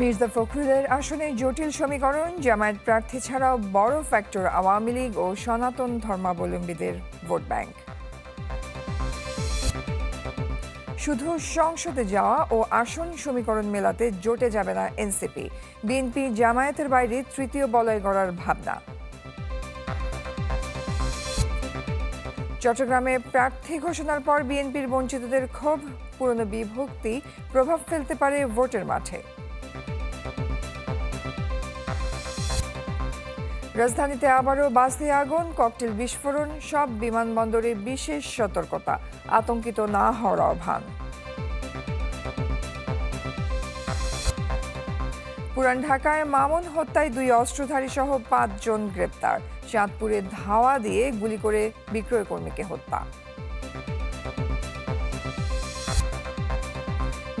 মির্জা ফখরুলের আসনে জটিল সমীকরণ, জামায়াত প্রার্থী ছাড়াও বড় ফ্যাক্টর আওয়ামী লীগ ও সনাতন ধর্মাবলম্বীদের ভোট ব্যাংক। শুধু সংসদে যাওয়া ও আসন সমীকরণ মেলাতে জোটে যাবে না এনসিপি। বিএনপি জামায়াতের বাইরে তৃতীয় বলয় গড়ার ভাবনা। চট্টগ্রামে প্রার্থী ঘোষণার পর বিএনপির বঞ্চিতদের ক্ষোভ, পুরনো বিভক্তি প্রভাব ফেলতে পারে ভোটের মাঠে। রাজধানীতে আবারও বাসে আগুন, ককটেল বিস্ফোরণ, সব বিমানবন্দরে বিশেষ সতর্কতা, আতঙ্কিত না হওয়ার আহ্বান। পুরান ঢাকায় মামুন হত্যায় দুই অস্ত্রধারী সহ পাঁচজন গ্রেপ্তার। চাঁদপুরে ধাওয়া দিয়ে গুলি করে বিক্রয় কর্মীকে হত্যা।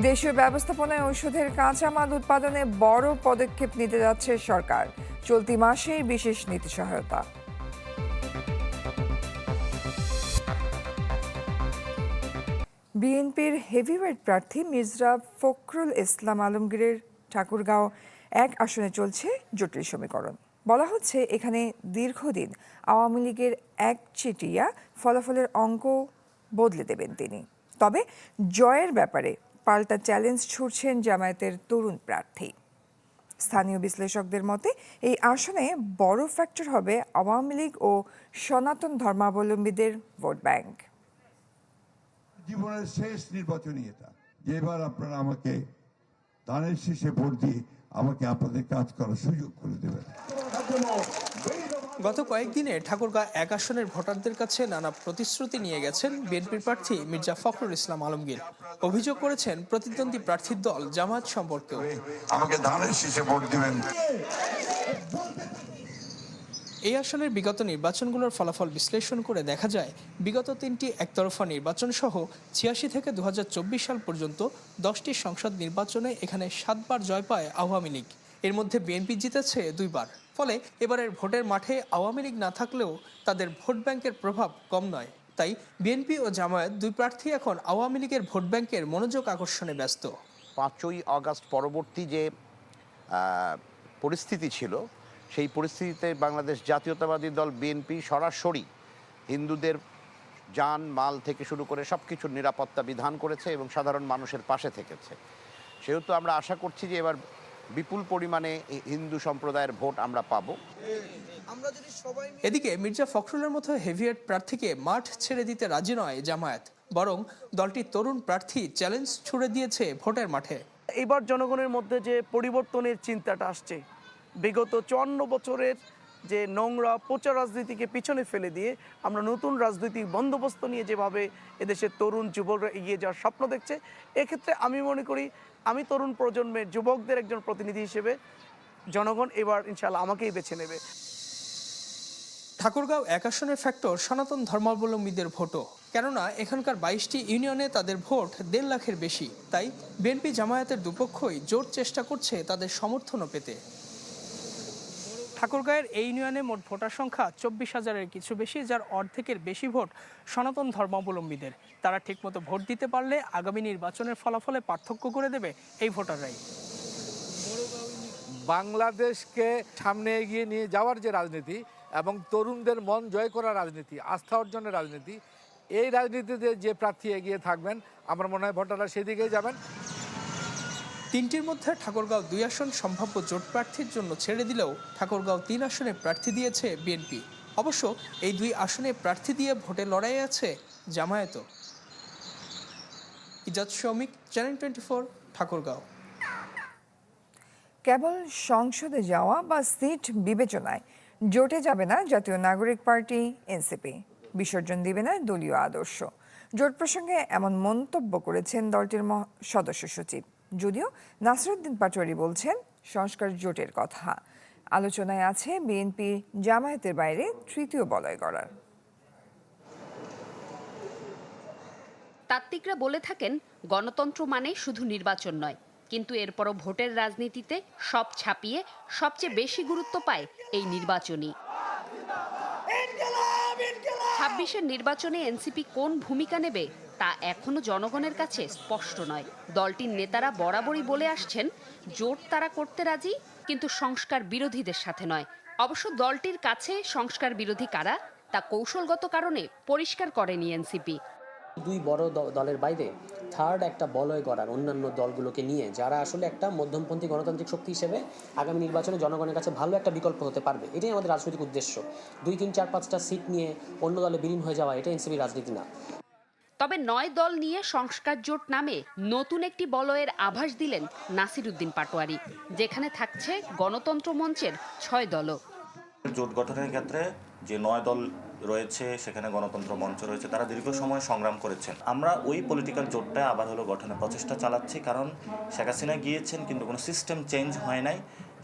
দেশীয় ব্যবস্থাপনায় ওষুধের কাঁচামাল উৎপাদনে বড় পদক্ষেপ নিতে যাচ্ছে সরকার। চলতি মাসেই বিশেষ নীতি সহায়তা। বিএনপির হেভিওয়েট প্রার্থী মির্জা ফখরুল ইসলাম আলমগীরের ঠাকুরগাঁও এক আসনে চলছে জটিল সমীকরণ। বলা হচ্ছে, এখানে দীর্ঘদিন আওয়ামী লীগের একচেটিয়া ফলাফলের অঙ্ক বদলে দেবেন তিনি। তবে জয়ের ব্যাপারে পাল্টা চ্যালেঞ্জ ছুড়ছেন জামায়াতের তরুণ প্রার্থী। স্থানীয় বিশ্লেষকদের মতে, এই আসনে বড় ফ্যাক্টর হবে আওয়ামী লীগ ও সনাতন ধর্মাবলম্বীদের ভোট ব্যাংক। জীবনের শেষ নির্বাচনী এটা। এবার আপনারা আমাকে ধানের শেষে ভোট দিয়ে আমাকে আপনাদের কাজ করার সুযোগ করে দেবেন। গত কয়েকদিনে ঠাকুরগাঁ এক আসনের ভোটারদের কাছে নানা প্রতিশ্রুতি নিয়ে গেছেন বিএনপির প্রার্থী মির্জা ফখরুল ইসলাম আলমগীর। অভিযোগ করেছেন প্রতিদ্বন্দ্বী প্রার্থীর দল জামায়াত সম্পর্কেও। আমাকে ধানের শীষে ভোট দিবেন। এই আসনের বিগত নির্বাচনগুলোর ফলাফল বিশ্লেষণ করে দেখা যায় বিগত তিনটি একতরফা নির্বাচন সহ ছিয়াশি থেকে দু হাজার চব্বিশ সাল পর্যন্ত দশটি সংসদ নির্বাচনে এখানে সাতবার জয় পায় আওয়ামী লীগ। এর মধ্যে বিএনপি জিতেছে দুইবার। ফলে এবারের ভোটের মাঠে আওয়ামী লীগ না থাকলেও তাদের ভোট ব্যাংকের প্রভাব কম নয়। তাই বিএনপি ও জামায়াত দুই প্রার্থী এখন আওয়ামী লীগের ভোট ব্যাংকের মনোযোগ আকর্ষণে ব্যস্ত। পাঁচই আগস্ট পরবর্তী যে পরিস্থিতি ছিল, সেই পরিস্থিতিতে বাংলাদেশ জাতীয়তাবাদী দল বিএনপি সরাসরি হিন্দুদের যান, মাল থেকে শুরু করে সব কিছুর নিরাপত্তা বিধান করেছে এবং সাধারণ মানুষের পাশে থেকেছে। সেহেতু আমরা আশা করছি যে এবার বিপুল পরিমাণে হিন্দু সম্প্রদায়ের ভোট আমরা পাব। এদিকে মির্জা ফখরুলের মতো হেভিয়েট প্রার্থীকে মাঠ ছেড়ে দিতে রাজি নয় জামায়াত বরং দলটির তরুণ প্রার্থী চ্যালেঞ্জ ছুড়ে দিয়েছে ভোটের মাঠে। এবার জনগণের মধ্যে যে পরিবর্তনের চিন্তাটা আসছে বিগত চুয়ান্ন বছরের যে নোংরা প্রচার রাজনীতিকে পিছনে ফেলে দিয়ে আমরা নতুন রাজনৈতিক বন্দোবস্ত নিয়ে যেভাবে এদেশের তরুণ যুবকরা এগিয়ে যাওয়ার স্বপ্ন দেখছে, এক্ষেত্রে আমি মনে করি আমি তরুণ প্রজন্মের যুবকদের একজন প্রতিনিধি হিসেবে জনগণ এবার ইনশাল্লাহ আমাকেই বেছে নেবে। ঠাকুরগাঁও এক আসনের ফ্যাক্টর সনাতন ধর্মাবলম্বীদের ভোটও। কেননা এখানকার বাইশটি ইউনিয়নে তাদের ভোট দেড় লাখের বেশি। তাই বিএনপি জামায়াতের দুপক্ষই জোর চেষ্টা করছে তাদের সমর্থনও পেতে। ঠাকুরগাঁয়ের এই ইউনিয়নে মোট ভোটার সংখ্যা চব্বিশ হাজারের কিছু বেশি, যার অর্ধেকের বেশি ভোট সনাতন ধর্মাবলম্বীদের। তারা ঠিকমতো ভোট দিতে পারলে আগামী নির্বাচনের ফলাফলে পার্থক্য করে দেবে এই ভোটাররাই। বাংলাদেশকে সামনে এগিয়ে নিয়ে যাওয়ার যে রাজনীতি এবং তরুণদের মন জয় করার রাজনীতি, আস্থা অর্জনের রাজনীতি, এই রাজনীতিতে যে প্রার্থী এগিয়ে থাকবেন, আমার মনে হয় ভোটাররা সেদিকেই যাবেন। তিনটির মধ্যে ঠাকুরগাঁও দুই আসন সম্ভাব্য জোট প্রার্থীর জন্য ছেড়ে দিলেও ঠাকুরগাঁও তিন আসনে প্রার্থী দিয়েছে বিএনপি। অবশ্য এই দুই আসনে প্রার্থী দিয়ে ভোটে লড়াই আছে জামায়াতও ইজাজ শ্রমিক, চ্যানেল টোয়েন্টি ফোর, ঠাকুরগাঁও। কেবল সংসদে যাওয়া বা সিট বিবেচনায় জোটে যাবে না জাতীয় নাগরিক পার্টি, এনসিপি। বিসর্জন দিবে না দলীয় আদর্শ। জোট প্রসঙ্গে এমন মন্তব্য করেছেন দলটির সদস্য সচিব। যদিও নাসরুদ্দিন পাটোয়ারি বলছেন সংস্কার জোটের কথা। আলোচনায় আছে বিএনপি জামায়াতের বাইরে তৃতীয় বলয় গড়ার। তাত্ত্বিকরা বলে থাকেন গণতন্ত্র মানে শুধু নির্বাচন নয় কিন্তু এরপরও ভোটের রাজনীতিতে সব ছাপিয়ে সবচেয়ে বেশি গুরুত্ব পায় এই নির্বাচনই। ছাব্বিশের নির্বাচনে এনসিপি কোন ভূমিকা নেবে তা এখনও জনগণের কাছে স্পষ্ট নয়। দলটির নেতারা বরাবরই বলে আসছেন, জোট তারা করতে রাজি, কিন্তু সংস্কার বিরোধীদের সাথে নয়। অবশ্য দলটির কাছে সংস্কার বিরোধী কারা, তা কৌশলগত কারণে পরিষ্কার করেনি এনসিপি। দুই বড় দলের বাইরে থার্ড একটা বলয় করার অন্যান্য দলগুলোকে নিয়ে যারা আসলে একটা মধ্যমপন্থী গণতান্ত্রিক শক্তি হিসেবে আগামী নির্বাচনে জনগণের কাছে ভালো একটা বিকল্প হতে পারবে, এটাই আমাদের রাজনৈতিক উদ্দেশ্য। দুই, তিন, চার, পাঁচটা সিট নিয়ে অন্য দলে বিলীন হয়ে যাওয়া, এটা এনসিপি রাজনীতি না। তবে নয় দল নিয়ে সংস্কার জোট নামে নতুন একটি বলয়ের আভাস দিলেন নাসির উদ্দিন পাটোয়ারি, যেখানে থাকছে গণতন্ত্র মঞ্চের ছয় দলও। জোট গঠনের ক্ষেত্রে যে নয় দল রয়েছে, সেখানে গণতন্ত্র মঞ্চ রয়েছে, তারা দীর্ঘ সময় সংগ্রাম করেছেন। আমরা ওই পলিটিক্যাল জোটটা আবার হলো গঠনের প্রচেষ্টা চালাচ্ছি, কারণ শেখ হাসিনা গিয়েছেন, কিন্তু কোনো সিস্টেম চেঞ্জ হয় নাই।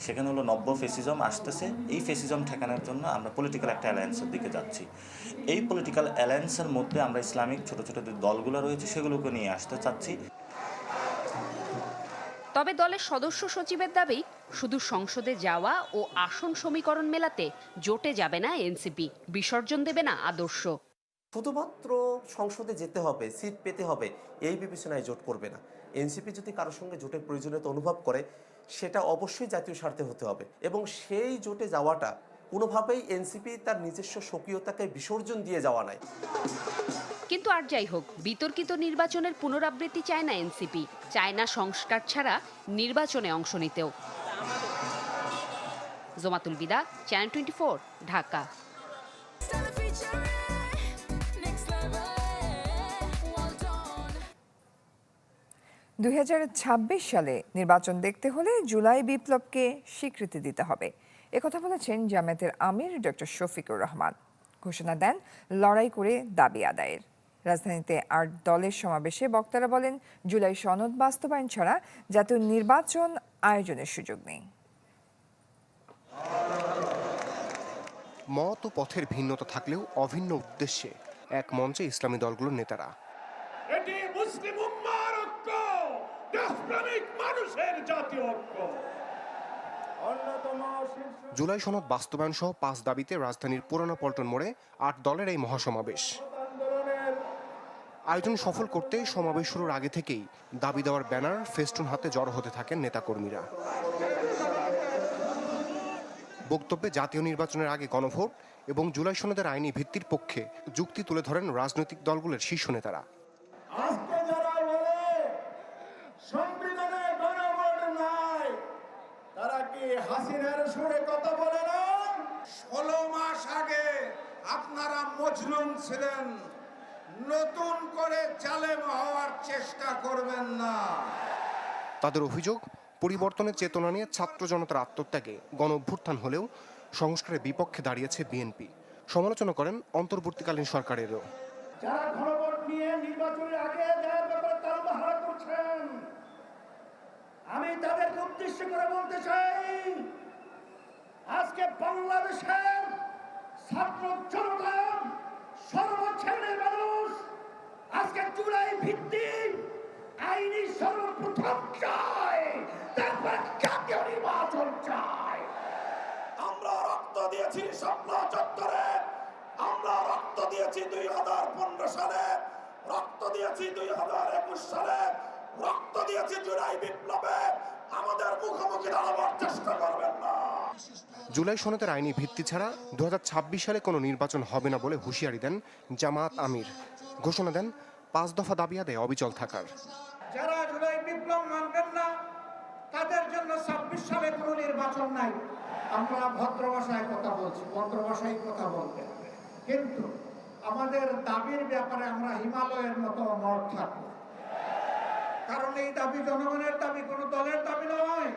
সেখানে হলো নব্য ফেসিজম আসতেছে। এই ফেসিজম ঠেকানোর জন্য আমরা পলিটিক্যাল একটা অ্যালায়েন্সের দিকে যাচ্ছি। এই পলিটিক্যাল অ্যালায়েন্সের মধ্যে আমরা ইসলামিক ছোট ছোট যে দলগুলো রয়েছে সেগুলোকে নিয়ে আসতে চাচ্ছি। তবে দলের সদস্য সচিবের দাবি শুধু সংসদে যাওয়া ও আসন সমীকরণ মেলাতে জোটে যাবে না এনসিপি বিসর্জন দেবে না আদর্শ। শুধুমাত্র সংসদে যেতে হবে সিট পেতে হবে এই বিবেচনায় জোট করবে না। এনসিপি যদি কারোর সঙ্গে জোটের প্রয়োজনীয়তা অনুভব করে সেটা অবশ্যই জাতীয় স্বার্থে হতে হবে। এবং সেই জোটে যাওয়াটা কোনোভাবেই এনসিপি তার নিজস্ব স্বকীয়তাকে বিসর্জন দিয়ে যাওয়া নাই কিন্তু আর যাই হোক বিতর্কিত নির্বাচনের পুনরাবৃত্তি চায় না এনসিপি চায় না সংস্কার ছাড়া নির্বাচনে অংশ নিতেও। জোমাতুল বিদা চ্যানেল টোয়েন্টি ঢাকা। দুই সালে নির্বাচন দেখতে হলে জুলাই বিপ্লবকে স্বীকৃতি দিতে হবে। একথা বলেছেন জামায়াতের আমির ডক্টর শফিকুর রহমান। ঘোষণা দেন লড়াই করে দাবি আদায়ের। রাজধানীতে আট দলের সমাবেশে বক্তারা বলেন জুলাই সনদ বাস্তবায়ন ছাড়া জাতীয় নির্বাচন আয়োজনের সুযোগ নেই। মত ও পথের ভিন্নতা থাকলেও অভিন্ন উদ্দেশ্যে এক মঞ্চে ইসলামী দলগুলোর নেতারা। এটি মুসলিম দেশপ্রেমিক মানুষের জাতীয় ঐক্য। জুলাই সনদ বাস্তবায়ন সহ পাঁচ দাবিতে রাজধানীর পুরানো পল্টন মোড়ে আট দলের এই মহাসমাবেশ। আয়োজন সফল করতে সমাবেশ শুরুর আগে থেকেই দাবি দেওয়ার ব্যানার ফেস্টুন হাতে জড়ো হতে থাকেন নেতাকর্মীরা। বক্তব্যে জাতীয় নির্বাচনের আগে গণভোট এবং জুলাই সনদের আইনি ভিত্তির পক্ষে যুক্তি তুলে ধরেন রাজনৈতিক দলগুলোর শীর্ষ নেতারা আজকে যারা বলে সংবিধানে গণভোট নাই তারা কি হাসিনার সুরে কথা বলে না। ষোলো মাস আগে আপনারা মজলুম ছিলেন। নতুন করে জালেম হওয়ার চেষ্টা করবেন না। তাদের অভিযোগ পরিবর্তনের চেতনা নিয়ে ছাত্র জনতার আত্মত্যাগে গণ অভ্যুত্থান হলেও সংস্কারের বিপক্ষে দাঁড়িয়েছে বিএনপি। সমালোচনা করেন অন্তর্বর্তীকালীন সরকারেরও। যারা গণভোট নিয়ে নির্বাচনের আগে দেওয়ার ব্যাপারে তারা করছেন আমি তাদেরকে উদ্দেশ্য করে বলতে চাই, আজকে বাংলাদেশের ছাত্র জনতা সর্বশ্রেণীর মানুষ আজকে জুলাই ভিত্তিক আইনি সর্বপ্রথম চায়, তারপর জাতীয় নির্বাচন চায়। আমরা রক্ত দিয়েছি স্বপ্ন চত্বরে, আমরা রক্ত দিয়েছি দুই হাজার পনেরো সালে, রক্ত দিয়েছি দুই হাজার একুশ সালে রক্ত দিয়েছি জুলাই বিপ্লবে। আমাদের মুখোমুখি দাঁড়াবার চেষ্টা করবেন না। জুলাই সনদের আইনি ভিত্তি ছাড়া দু হাজার ছাব্বিশ সালে কোনো নির্বাচন হবে না বলে হুঁশিয়ারি দেন জামাত আমির। ঘোষণা দেন পাঁচ দফা দাবি আদায় অবিচল থাকার। যারা জুলাই বিপ্লব মানবেন না তাদের জন্য ছাব্বিশ সালে কোনো নির্বাচন নাই। আমরা ভদ্র ভাষায় কথা বলছি ভদ্র ভাষায় কথা বলতে কিন্তু আমাদের দাবির ব্যাপারে আমরা হিমালয়ের মতো মত থাকব। কারণ এই দাবি জনগণের দাবি কোনো দলের দাবি নয়।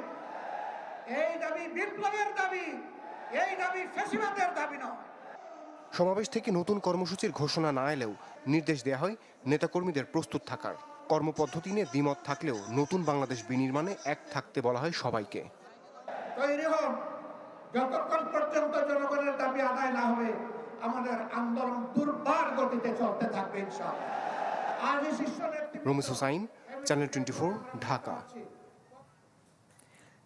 এই দাবি বিপ্লবের দাবি এই দাবি ফেসিবাদের দাবি নয়। সমাবেশ থেকে নতুন কর্মসূচির ঘোষণা না এলেও নির্দেশ দেওয়া হয় নেতাকর্মীদের প্রস্তুত থাকার। কর্মপদ্ধতি নিয়ে দ্বিমত থাকলেও নতুন বাংলাদেশ বিনির্মাণে এক থাকতে বলা হয় সবাইকে। তৈরি হন যতক্ষণ পর্যন্ত জনগণের দাবি আদায় না হবে আমাদের আন্দোলন দুর্বার গতিতে চলতে থাকবে ইনশাআল্লাহ। আজ শীর্ষ নেতৃত্ব রমিস হুসাইন চ্যানেল টোয়েন্টি ঢাকা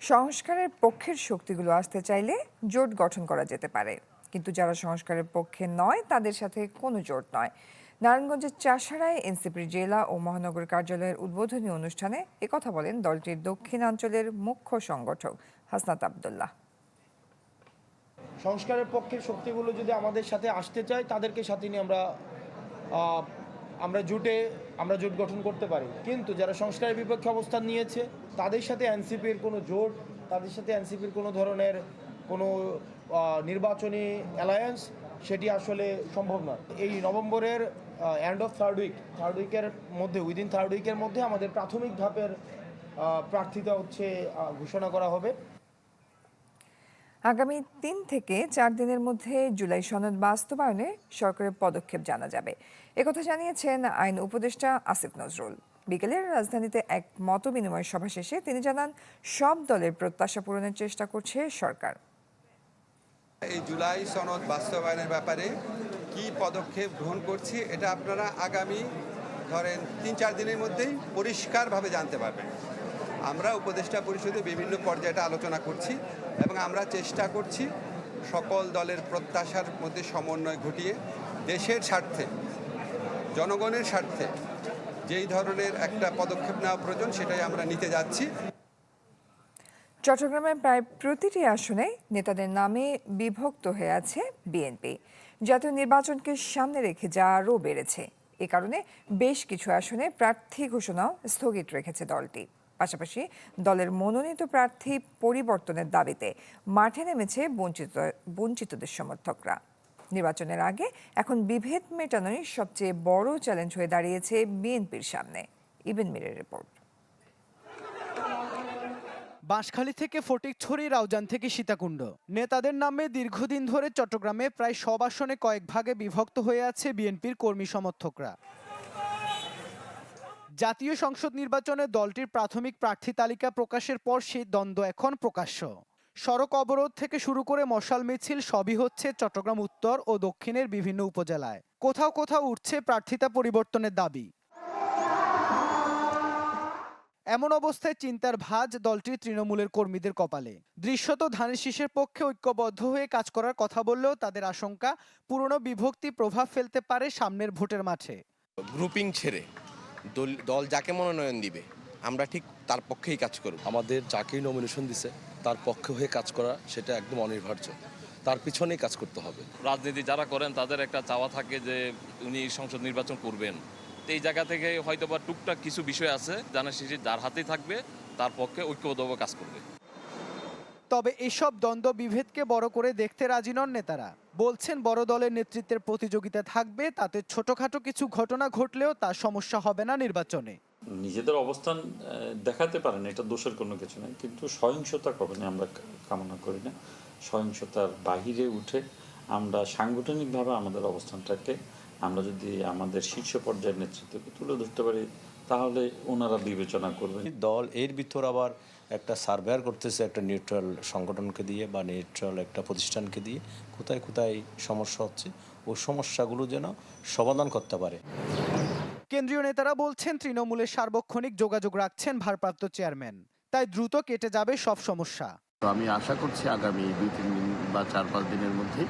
সংস্কারের পক্ষের শক্তিগুলো আসতে চাইলে জোট গঠন করা যেতে পারে। কিন্তু যারা সংস্কারের পক্ষে নয় তাদের সাথে কোনো জোট নয়। নারায়ণগঞ্জের চাষারায় এনসিপির জেলা ও মহানগর কার্যালয়ের উদ্বোধনী অনুষ্ঠানে একথা বলেন দলটির দক্ষিণাঞ্চলের মুখ্য সংগঠক হাসনাত আবদুল্লাহ। সংস্কারের পক্ষের শক্তিগুলো যদি আমাদের সাথে আসতে চায় তাদেরকে সাথে নিয়ে আমরা আহ, আমরা জোটে, আমরা জোট গঠন করতে পারি। কিন্তু যারা সংস্কারের বিপক্ষে অবস্থান নিয়েছে, তাদের সাথে এনসিপির কোনো জোট, তাদের সাথে এনসিপির কোনো ধরনের কোনো নির্বাচনী অ্যালায়েন্স সেটি আসলে সম্ভব নয়। এই নভেম্বরের end of third week third উইকের মধ্যে উইদিন থার্ড উইকের মধ্যে আমাদের প্রাথমিক ধাপের প্রার্থিতা হচ্ছে ঘোষণা করা হবে। আগামী তিন থেকে চার দিনের মধ্যে জুলাই সনদ বাস্তবায়নে সরকারের পদক্ষেপ জানা যাবে। একথা জানিয়েছেন আইন উপদেষ্টা আসিফ নজরুল। বিকেলের রাজধানীতে এক মত বিনিময় সভা শেষে তিনি জানান, সব দলের প্রত্যাশা পূরণের চেষ্টা করছে সরকার। এই জুলাই সনদ বাস্তবায়নের ব্যাপারে কি পদক্ষেপ গ্রহণ করছি, এটা আপনারা আগামী ধরেন তিন চার দিনের মধ্যেই পরিষ্কারভাবে জানতে পারবেন। আমরা উপদেষ্টা পরিষদে বিভিন্ন পর্যায়ে আলোচনা করছি এবং আমরা চেষ্টা করছি সকল দলের প্রত্যাশার মধ্যে সমন্বয় ঘটিয়ে দেশের স্বার্থে, জনগণের স্বার্থে যেই ধরনের একটা পদক্ষেপ নেওয়া প্রয়োজন সেটাই আমরা নিতে যাচ্ছি। চট্টগ্রামের প্রায় প্রতিটি আসনে নেতাদের নামে বিভক্ত হয়ে আছে বিএনপি। জাতীয় নির্বাচনকে সামনে রেখে যা আরও বেড়েছে। এ কারণে বেশ কিছু আসনে প্রার্থী ঘোষণাও স্থগিত রেখেছে দলটি। পাশাপাশি দলের মনোনীত প্রার্থী পরিবর্তনের দাবিতে মাঠে নেমেছে বঞ্চিত, বঞ্চিতদের সমর্থকরা। নির্বাচনের আগে এখন বিভেদ মেটানোই সবচেয়ে বড় চ্যালেঞ্জ হয়ে দাঁড়িয়েছে বিএনপির সামনে। ইবেন মিরের রিপোর্ট। বাঁশখালী থেকে ফটিকছড়ি, রাউজান থেকে সীতাকুণ্ড। নেতাদের নামে দীর্ঘদিন ধরে চট্টগ্রামে প্রায় সব আসনে কয়েক ভাগে বিভক্ত হয়ে আছে বিএনপির কর্মী সমর্থকরা। জাতীয় সংসদ নির্বাচনে দলটির প্রাথমিক প্রার্থী তালিকা প্রকাশের পর সেই দ্বন্দ্ব এখন প্রকাশ্য। সড়ক অবরোধ থেকে শুরু করে মশাল মিছিল সবই হচ্ছে চট্টগ্রাম উত্তর ও দক্ষিণের বিভিন্ন উপজেলায়। কোথাও কোথাও উঠছে প্রার্থিতা পরিবর্তনের দাবি। এমন অবস্থায় চিন্তার ভাঁজ দলটির তৃণমূলের কর্মীদের কপালে। দৃশ্যত ধানের শীষের পক্ষে ঐক্যবদ্ধ হয়ে কাজ করার কথা বললেও তাদের আশঙ্কা, পুরনো বিভক্তি প্রভাব ফেলতে পারে সামনের ভোটের মাঠে। গ্রুপিং ছেড়ে দল দল যাকে মনোনয়ন দিবে আমরা ঠিক তার পক্ষেই কাজ করব। আমাদের যাকেই নমিনেশন দিছে তার পক্ষে হয়ে কাজ করা সেটা একদম অনিবার্য তার পিছনেই কাজ করতে হবে। রাজনীতি যারা করেন তাদের একটা চাওয়া থাকে যে উনি সংসদ নির্বাচন করবেন। তো এই জায়গা থেকে হয়তো বা টুকটাক কিছু বিষয় আছে জানা শেষে যার হাতেই থাকবে তার পক্ষে ঐক্যবদ্ধভাবে কাজ করবে। তবে এসব দ্বন্দ্ব বিভেদকে বড় করে দেখতে রাজি নন নেতারা। বলছেন বড় দলের নেতৃত্বের প্রতিযোগিতা থাকবে তাতে ছোটখাটো কিছু ঘটনা ঘটলেও তার সমস্যা হবে না নির্বাচনে। নিজেদের অবস্থান দেখাতে পারেন এটা দোষের কোনো কিছু নেই কিন্তু সহিংসতা কখনো আমরা কামনা করি না। সহিংসতার বাহিরে উঠে আমরা সাংগঠনিকভাবে আমাদের অবস্থানটাকে আমরা যদি আমাদের শীর্ষ পর্যায়ের নেতৃত্বকে তুলে ধরতে পারি তাহলে ওনারা বিবেচনা করবেন। দল এর ভিতর আবার একটা সার্ভেয়ার করতেছে একটা নিউট্রাল সংগঠনকে দিয়ে বা নিউট্রাল একটা প্রতিষ্ঠানকে দিয়ে কোথায় কোথায় সমস্যা হচ্ছে ওই সমস্যাগুলো যেন সমাধান করতে পারে। কেন্দ্রীয় নেতারা বলছেন তৃণমূলের সার্বক্ষণিক যোগাযোগ রাখছেন ভারপ্রাপ্ত চেয়ারম্যান। তাই দ্রুত কেটে যাবে সব সমস্যা। তো আমি আশা করছি আগামী দুই তিন দিন বা চার পাঁচ দিনের মধ্যে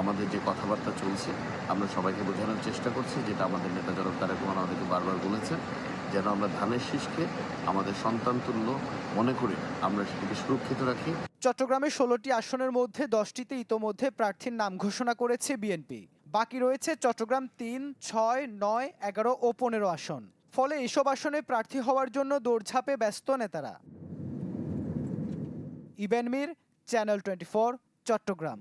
আমাদের যে কথাবার্তা চলছে আমরা সবাইকে বোঝানোর চেষ্টা করছি যেটা আমাদের নেতা জনক তারা আমাদেরকে বারবার বলেছেন। যেন আমরা ধানের শীষকে আমাদের সন্তান তুল্য মনে করে আমরা সেটিকে সুরক্ষিত রাখি। চট্টগ্রামের ষোলোটি আসনের মধ্যে দশটিতে ইতোমধ্যে প্রার্থীর নাম ঘোষণা করেছে বিএনপি। বাকি রয়েছে চট্টগ্রাম তিন, ছয়, নয়, এগারো ও পনেরো আসন। ফলে এসব আসনে প্রার্থী হওয়ার জন্য দৌড়ঝাঁপে ব্যস্ত নেতারা। Iben Mir, channel twenty Chattogram.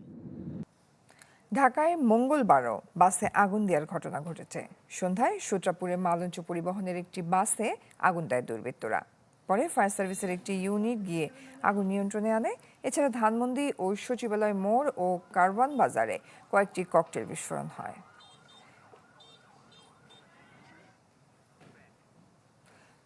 ঢাকায় মঙ্গলবারও বাসে আগুন দেওয়ার ঘটনা ঘটেছে। সন্ধ্যায় সূত্রাপুরে মালঞ্চ পরিবহনের একটি বাসে আগুন দেয় দুর্বৃত্তরা। পরে ফায়ার সার্ভিসের একটি ইউনিট গিয়ে আগুন নিয়ন্ত্রণে আনে। এছাড়া ধানমন্ডি ও সচিবালয় মোড় ও কারওয়ান বাজারে কয়েকটি ককটেল বিস্ফোরণ হয়।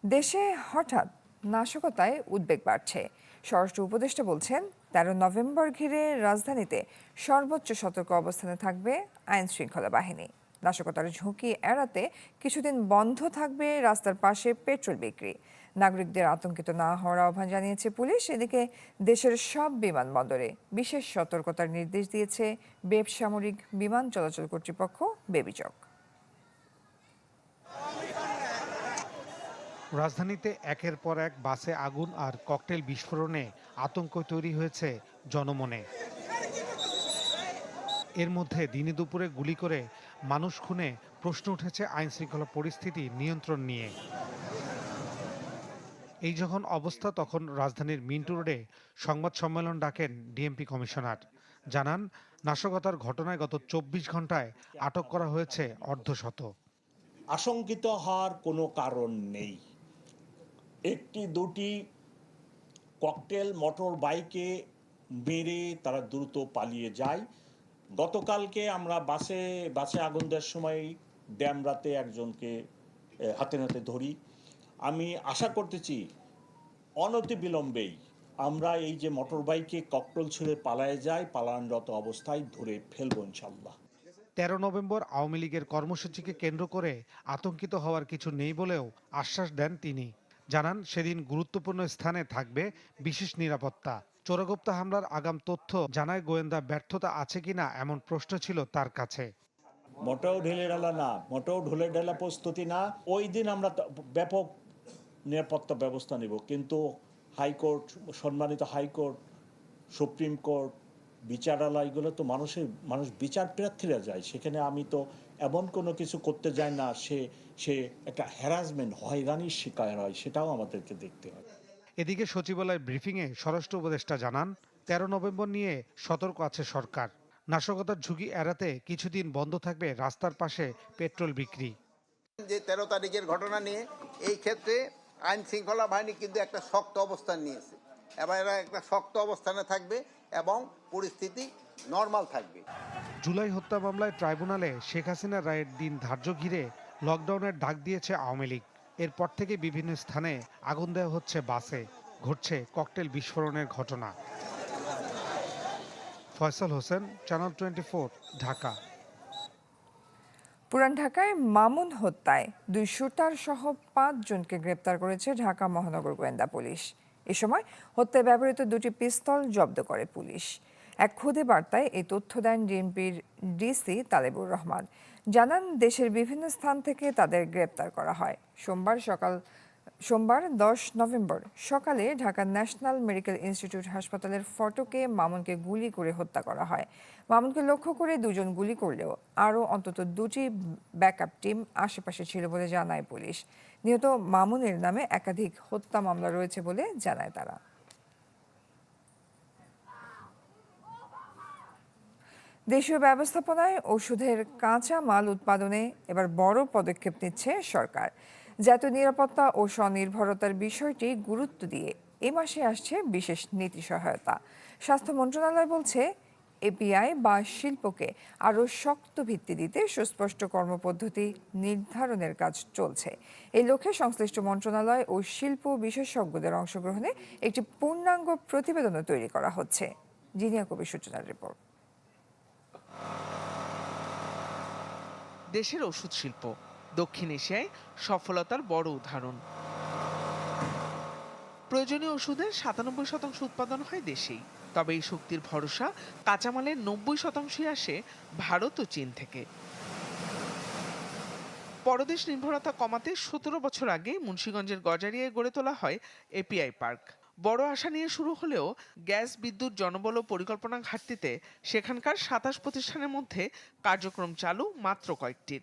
দেশে হঠাৎ নাশকতায় উদ্বেগ বাড়ছে। স্বরাষ্ট্র উপদেষ্টা বলছেন তেরো নভেম্বর ঘিরে রাজধানীতে সর্বোচ্চ সতর্ক অবস্থানে থাকবে আইন শৃঙ্খলা বাহিনী। নাশকতার ঝুঁকি এড়াতে কিছুদিন বন্ধ থাকবে রাস্তার পাশে পেট্রোল বিক্রি। নাগরিকদের আতঙ্কিত না হওয়ার আহ্বান জানিয়েছে পুলিশ। এদিকে দেশের সব বিমানবন্দরে বিশেষ সতর্কতার নির্দেশ দিয়েছে বেব সামরিক বিমান চলাচল কর্তৃপক্ষ, বেবিচক। রাজধানীতে একের পর এক বাসে আগুন আর ককটেল বিস্ফোরণে আতঙ্ক তৈরি হয়েছে জনমনে। এর মধ্যে দিনে দুপুরে গুলি করে মানুষ খুনে প্রশ্ন উঠেছে আইন শৃঙ্খলা পরিস্থিতি নিয়ন্ত্রণ নিয়ে। এই যখন অবস্থা, তখন রাজধানীর মিন্টু রোডে সংবাদ সম্মেলন ডাকেন ডিএমপি কমিশনার। জানান, নাশকতার ঘটনায় গত চব্বিশ ঘন্টায় আটক করা হয়েছে অর্ধশত আশঙ্কিত হওয়ার কোনো কারণ নেই। একটি, দুটি ককটেল মোটর বাইকে মেরে তারা দ্রুত পালিয়ে যায়। গতকালকে আমরা বাসে বাসে আগুন দেওয়ার সময় ড্যামরাতে একজনকে হাতে নাতে ধরি। আমি আশা করতেছি অনতি বিলম্বেই আমরা এই যে মোটর বাইকে ককটেল ছুঁড়ে পালায় যায়, পালানরত অবস্থায় ধরে ফেলব ইনশাল্লাহ তেরো নভেম্বর আওয়ামী লীগের কর্মসূচিকে কেন্দ্র করে আতঙ্কিত হওয়ার কিছু নেই বলেও আশ্বাস দেন তিনি। জানান, সেদিন গুরুত্বপূর্ণ স্থানে থাকবে বিশেষ নিরাপত্তা। চোরাগুপ্তা হামলার আগাম তথ্য জানায়, গোয়েন্দা ব্যর্থতা আছে কিনা এমন প্রশ্ন ছিল তার কাছে। মোটেও ঢেলে ঢালা না, মোটেও ঢুলে ঢালা প্রস্তুতি না। ওই দিন আমরা ব্যাপক নিরাপত্তা ব্যবস্থা নেব। কিন্তু হাইকোর্ট, সম্মানিত হাইকোর্ট, সুপ্রিম কোর্ট বিচারালয়গুলো তো মানুষের, মানুষ বিচার প্রার্থীরা যায়। সেখানে আমি তো এমন কোনো কিছু করতে যায় না সে সে একটা হ্যারাসমেন্ট হয়রানির শিকার হয় সেটাও আমাদেরকে দেখতে হয়। এদিকে সচিবালয়ের ব্রিফিংয়ে স্বরাষ্ট্র উপদেষ্টা জানান তেরো নভেম্বর নিয়ে সতর্ক আছে সরকার। নাশকতার ঝুঁকি এড়াতে কিছুদিন বন্ধ থাকবে রাস্তার পাশে পেট্রোল বিক্রি। যে তেরো তারিখের ঘটনা নিয়ে এই ক্ষেত্রে আইন শৃঙ্খলা বাহিনী কিন্তু একটা শক্ত অবস্থান নিয়েছে। এবার এরা একটা শক্ত অবস্থানে থাকবে এবং পরিস্থিতি নর্মাল থাকবে। জুলাই হত্যা মামলায় ট্রাইব্যুনালে শেখ হাসিনার রায়ের দিন ধার্য ঘিরে লকডাউনের ডাক দিয়েছে আওয়ামী লীগ। এরপর থেকে বিভিন্ন স্থানে আগুন দেওয়া হচ্ছে বাসে। ঘটছে ককটেল বিস্ফোরণের ঘটনা। Faisal Hossain channel twenty Dhaka. পুরান ঢাকায় মামুন হত্যায় দুই শুটার সহ পাঁচজনকে গ্রেপ্তার করেছে ঢাকা মহানগর গোয়েন্দা পুলিশ। এ সময় হত্যায় ব্যবহৃত দুটি পিস্তল জব্দ করে পুলিশ। এক খুদে বার্তায় এই তথ্য দেন ডিএমপির ডিসি তালেবুর রহমান। জানান, দেশের বিভিন্ন স্থান থেকে তাদের গ্রেপ্তার করা হয়। সোমবার সকাল, সোমবার দশ নভেম্বর সকালে ঢাকা ন্যাশনাল মেডিকেল ইনস্টিটিউট হাসপাতালের ফটকে মামুনকে গুলি করে হত্যা করা হয়। মামুনকে লক্ষ্য করে দুজন গুলি করলেও আরও অন্তত দুটি ব্যাকআপ টিম আশেপাশে ছিল বলে জানায় পুলিশ। নিহত মামুনের নামে একাধিক হত্যা মামলা রয়েছে বলে জানায় তারা। দেশীয় ব্যবস্থাপনায় ওষুধের কাঁচা মাল উৎপাদনে এবার বড় পদক্ষেপ নিচ্ছে সরকার। জাতীয় নিরাপত্তা ও স্বনির্ভরতার বিষয়টি গুরুত্ব দিয়ে এ মাসে আসছে বিশেষ নীতি সহায়তা। স্বাস্থ্য মন্ত্রণালয় বলছে, এপিআই বা শিল্পকে আরও শক্ত ভিত্তি দিতে সুস্পষ্ট কর্মপদ্ধতি নির্ধারণের কাজ চলছে। এই লক্ষ্যে সংশ্লিষ্ট মন্ত্রণালয় ও শিল্প বিশেষজ্ঞদের অংশগ্রহণে একটি পূর্ণাঙ্গ প্রতিবেদনও তৈরি করা হচ্ছে। জিনিয়া কবি সূচনার রিপোর্ট। দেশের ওষুধ শিল্প। দক্ষিণ এশিয়ায় সফলতার বড় উদাহরণ। প্রয়োজনীয় ওষুধের সাতানব্বই শতাংশ উৎপাদন হয় দেশেই। তবে এই শক্তির ভরসা কাঁচামালের নব্বই শতাংশই আসে ভারত ও চীন থেকে। পরদেশ নির্ভরতা কমাতে সতেরো বছর আগে মুন্সীগঞ্জের গজারিয়ায় গড়ে তোলা হয় এপিআই পার্ক। বড় আশা নিয়ে শুরু হলেও গ্যাস, বিদ্যুৎ, জনবল পরিকল্পনা ঘাটতিতে সেখানকার সাতাশ প্রতিষ্ঠানের মধ্যে কার্যক্রম চালু মাত্র কয়েকটির।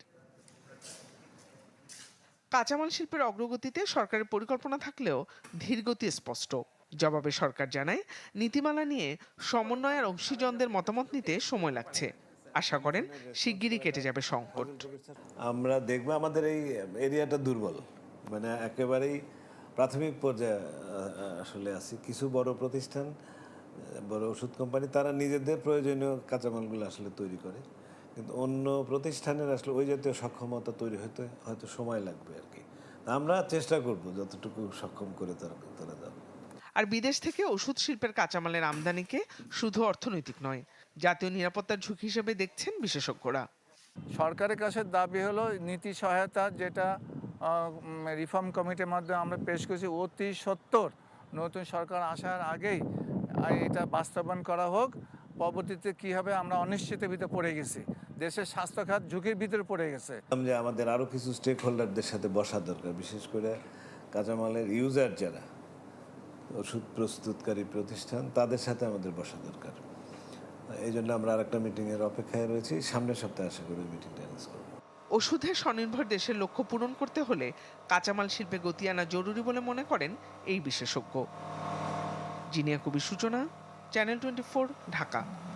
কাঁচামাল শিল্পের অগ্রগতিতে সরকারের পরিকল্পনা থাকলেও ধীরগতি স্পষ্ট। জবাবে সরকার জানায়, নীতিমালা নিয়ে সমন্বয় আর অংশীজনদের মতামত নিতে সময় লাগছে। আশা করেন শিগগিরই কেটে যাবে সংকট। আমরা দেখব আমাদের এই এরিয়াটা দুর্বল। মানে একেবারেই প্রাথমিক পর্যায়ে আসলে আছি। কিছু বড় প্রতিষ্ঠান বড় ওষুধ কোম্পানি তারা নিজেদের প্রয়োজনীয় কাঁচামালগুলো আসলে তৈরি করে। কিন্তু অন্য প্রতিষ্ঠানের আসলে ওই জাতীয় সক্ষমতা তৈরি হতে হয়তো সময় লাগবে আর কি। আমরা চেষ্টা করব যতটুকু সক্ষম করে তারা তারা যাবে। আর বিদেশ থেকে ওষুধ শিল্পের কাঁচামালের আমদানিকে শুধু অর্থনৈতিক নয় জাতীয় নিরাপত্তার ঝুঁকি হিসেবে দেখছেন বিশেষজ্ঞরা। সরকারের কাছে দাবি হলো নীতি সহায়তা যেটা রিফর্ম কমিটির মাধ্যমে আমরা পেশ করেছি অতি সত্তর। নতুন সরকার আসার আগেই এটা বাস্তবায়ন করা হোক, পরবর্তীতে কী হবে আমরা অনিশ্চিতের ভিতরে পড়ে গেছি। দেশের স্বাস্থ্য খাত ঝুঁকির ভিতরে পড়ে গেছে। যে আমাদের আরও কিছু স্টেক হোল্ডারদের সাথে বসা দরকার, বিশেষ করে কাঁচামালের ইউজার যারা, ওষুধ প্রস্তুতকারী প্রতিষ্ঠান, তাদের সাথে আমাদের বসা দরকার। এই জন্য আমরা আরেকটা মিটিংয়ের অপেক্ষায় রয়েছি। সামনের সপ্তাহে আশা করি মিটিংটা অ্যারেঞ্জ করব। ওষুধে স্বনির্ভর দেশের লক্ষ্য পূরণ করতে হলে কাঁচামাল শিল্পে গতি আনা জরুরি বলে মনে করেন এই বিশেষজ্ঞ। জিনিয়া কবির সূচনা চ্যানেল টোয়েন্টি ঢাকা।